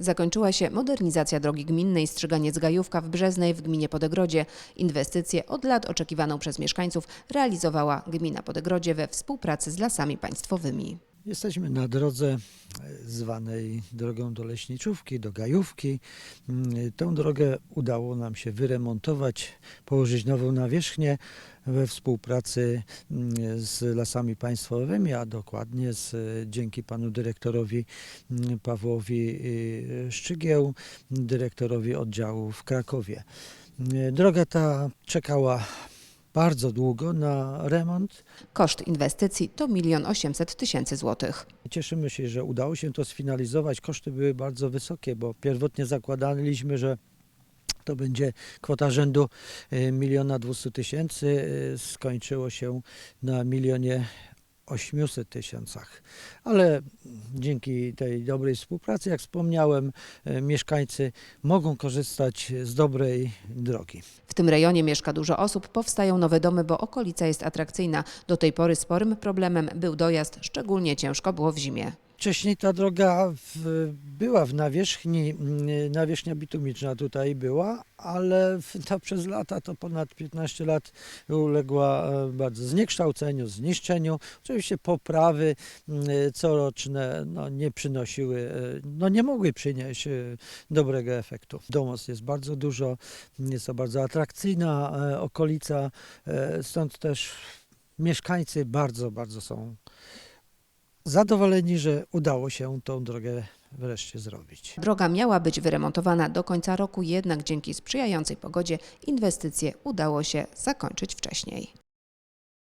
Zakończyła się modernizacja drogi gminnej Strzyganiec-Gajówka w Brzeznej w gminie Podegrodzie. Inwestycję od lat oczekiwaną przez mieszkańców realizowała gmina Podegrodzie we współpracy z lasami państwowymi. Jesteśmy na drodze e, zwanej drogą do Leśniczówki, do Gajówki. Mm, Tą drogę udało nam się wyremontować, położyć nową nawierzchnię we współpracy mm, z Lasami Państwowymi, a dokładnie z, e, dzięki panu dyrektorowi mm, Pawłowi y, Szczygieł, dyrektorowi oddziału w Krakowie. Droga ta czekała bardzo długo na remont. Koszt inwestycji to 1 800 tysięcy złotych. Cieszymy się, że udało się to sfinalizować. Koszty były bardzo wysokie, bo pierwotnie zakładaliśmy, że to będzie kwota rzędu y, miliona 200 tysięcy. y, Skończyło się na milionie 800 tysiącach. Ale dzięki tej dobrej współpracy, jak wspomniałem, y, mieszkańcy mogą korzystać z dobrej drogi. W tym rejonie mieszka dużo osób, powstają nowe domy, bo okolica jest atrakcyjna. Do tej pory sporym problemem był dojazd, szczególnie ciężko było w zimie. Wcześniej ta droga w, była w nawierzchni, mm, nawierzchnia bitumiczna tutaj była, ale to przez lata, to ponad 15 lat uległa e, bardzo zniekształceniu, zniszczeniu. Oczywiście poprawy mm, coroczne no, nie przynosiły, e, no nie mogły przynieść e, dobrego efektu. Domos jest bardzo dużo, jest to bardzo atrakcyjna okolica, stąd też mieszkańcy bardzo, bardzo są zadowoleni, że udało się tą drogę wreszcie zrobić. Droga miała być wyremontowana do końca roku, jednak dzięki sprzyjającej pogodzie inwestycje udało się zakończyć wcześniej.